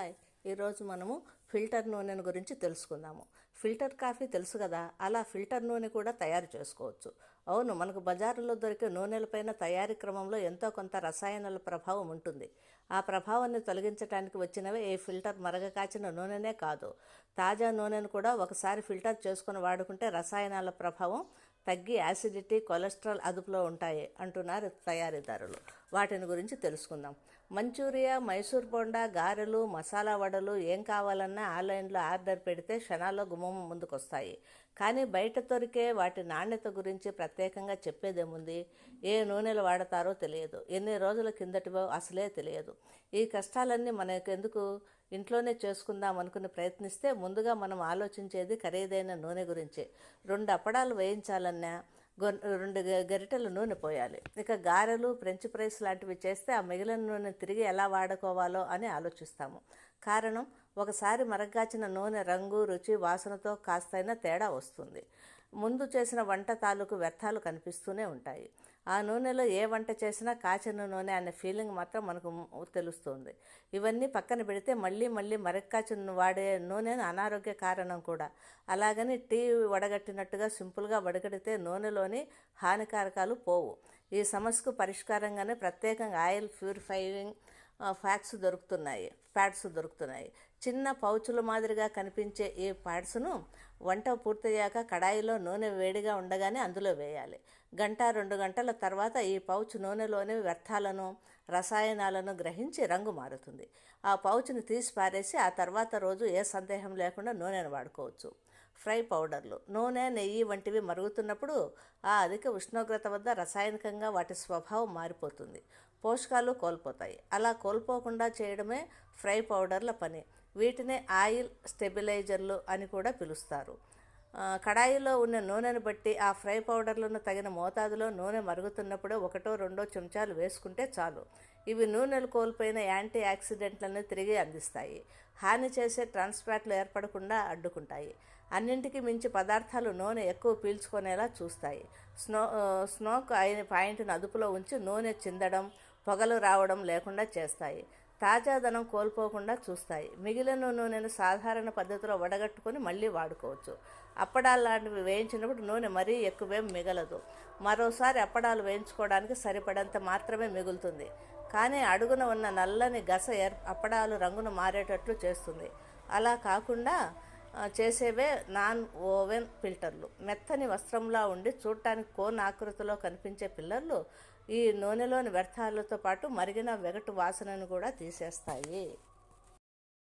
Hi ఈరోజు మనము filter నూనెను గురించి తెలుసుకుందాము. ఫిల్టర్ కాఫీ తెలుసు కదా? అలా ఫిల్టర్ నూనె కూడా తయారు చేసుకోవచ్చు. అవును మనకు బజారులో దొరికే నూనెలపైన తయారీ క్రమంలో ఎంతో కొంత రసాయనాల ప్రభావం ఉంటుంది. ఆ ప్రభావాన్ని తొలగించడానికి వచ్చినవే ఈ ఫిల్టర్ మరగ కాచిన నూనెనే కాదు. తాజా నూనెను కూడా ఒకసారి ఫిల్టర్ చేసుకుని వాడుకుంటే రసాయనాల ప్రభావం తగ్గి యాసిడిటీ కొలెస్ట్రాల్ అదుపులో ఉంటాయి అంటున్నారు తయారీదారులు. వాటిని గురించి తెలుసుకుందాం. మంచూరియా మైసూర్ బొండా గారెలు మసాలా వడలు ఏం కావాలన్నా ఆన్లైన్లో ఆర్డర్ పెడితే క్షణాల్లో గుమ్మం ముందుకొస్తాయి. కానీ బయట దొరికే వాటి నాణ్యత గురించి ప్రత్యేకంగా చెప్పేదేముంది? ఏ నూనెలు వాడతారో తెలియదు. ఎన్ని రోజుల కిందటివో అసలే తెలియదు. ఈ కష్టాలన్నీ మనకెందుకు? ఇంట్లోనే చేసుకుందాం అనుకుని ప్రయత్నిస్తే ముందుగా మనం ఆలోచించేది ఖరీదైన నూనె గురించి. రెండు అప్పడాలు వేయించాలన్నా రెండు గ- గరిటెల నూనె పోయాలి. ఇక గారెలు ఫ్రెంచ్ ఫ్రైస్ లాంటివి చేస్తే ఆ మిగిలిన నూనె తిరిగి ఎలా వాడుకోవాలో అని ఆలోచిస్తాము. కారణం ఒకసారి మరగ్గాచిన నూనె రంగు రుచి వాసనతో కాస్తైనా తేడా వస్తుంది. ముందు చేసిన వంట తాలూకు వ్యర్థాలు కనిపిస్తూనే ఉంటాయి. ఆ నూనెలో ఏ వంట చేసినా కాచిన నూనె అనే ఫీలింగ్ మాత్రం మనకు తెలుస్తుంది. ఇవన్నీ పక్కన పెడితే మళ్ళీ మళ్ళీ మరక్కాచిన వాడే నూనె అనారోగ్య కారణం కూడా. అలాగని టీ వడగట్టినట్టుగా సింపుల్గా వడగడితే నూనెలోని హానికారకాలు పోవు. ఈ సమస్యకు పరిష్కారంగానే ప్రత్యేకంగా ఆయిల్ ప్యూరిఫైయింగ్ ఫ్యాక్స్ దొరుకుతున్నాయి. ప్యాడ్స్ దొరుకుతున్నాయి. చిన్న పౌచుల మాదిరిగా కనిపించే ఈ ప్యాడ్స్ను వంట పూర్తయ్యాక కడాయిలో నూనె వేడిగా ఉండగానే అందులో వేయాలి. గంట రెండు గంటల తర్వాత ఈ పౌచ్ నూనెలోని వ్యర్థాలను రసాయనాలను గ్రహించి రంగు మారుతుంది. ఆ పౌచ్ని తీసి పారేసి ఆ తర్వాత రోజు ఏ సందేహం లేకుండా నూనెను వాడుకోవచ్చు. ఫ్రై పౌడర్లు. నూనె నెయ్యి వంటివి మరుగుతున్నప్పుడు ఆ అధిక ఉష్ణోగ్రత వద్ద రసాయనికంగా వాటి స్వభావం మారిపోతుంది. పోషకాలు కోల్పోతాయి. అలా కోల్పోకుండా చేయడమే ఫ్రై పౌడర్ల పని. వీటినే ఆయిల్ స్టెబిలైజర్లు అని కూడా పిలుస్తారు. కడాయిలో ఉన్న నూనెను బట్టి ఆ ఫ్రై పౌడర్లను తగిన మోతాదులో నూనె మరుగుతున్నప్పుడు ఒకటో రెండో చెంచాలు వేసుకుంటే చాలు. ఇవి నూనెలు కోల్పోయిన యాంటీ ఆక్సిడెంట్లను తిరిగి అందిస్తాయి. హాని చేసే ట్రాన్స్ఫాట్లు ఏర్పడకుండా అడ్డుకుంటాయి. అన్నింటికి మించి పదార్థాలు నూనె ఎక్కువ పీల్చుకునేలా చూస్తాయి. స్నో స్నోక్ అయిన పాయింట్ను అదుపులో ఉంచి నూనె చిందడం పొగలు రావడం లేకుండా చేస్తాయి. తాజాదనం కోల్పోకుండా చూస్తాయి. మిగిలిన నూనెను సాధారణ పద్ధతిలో వడగట్టుకొని మళ్ళీ వాడుకోవచ్చు. అప్పడాలు లాంటివి వేయించినప్పుడు నూనె మరీ ఎక్కువేం మిగలదు. మరోసారి అప్పడాలు వేయించుకోవడానికి సరిపడంత మాత్రమే మిగులుతుంది. కానీ అడుగున ఉన్న నల్లని గస ఏర్ అప్పడాలు రంగును మారేటట్లు చేస్తుంది. అలా కాకుండా చేసేవే నాన్ ఓవెన్ ఫిల్టర్లు. మెత్తని వస్త్రంలా ఉండి చూడటానికి కోన్ ఆకృతిలో కనిపించే పిల్లర్లు ఈ నూనెలోని వ్యర్థాలతో పాటు మరిగిన వెగటు వాసనను కూడా తీసేస్తాయి.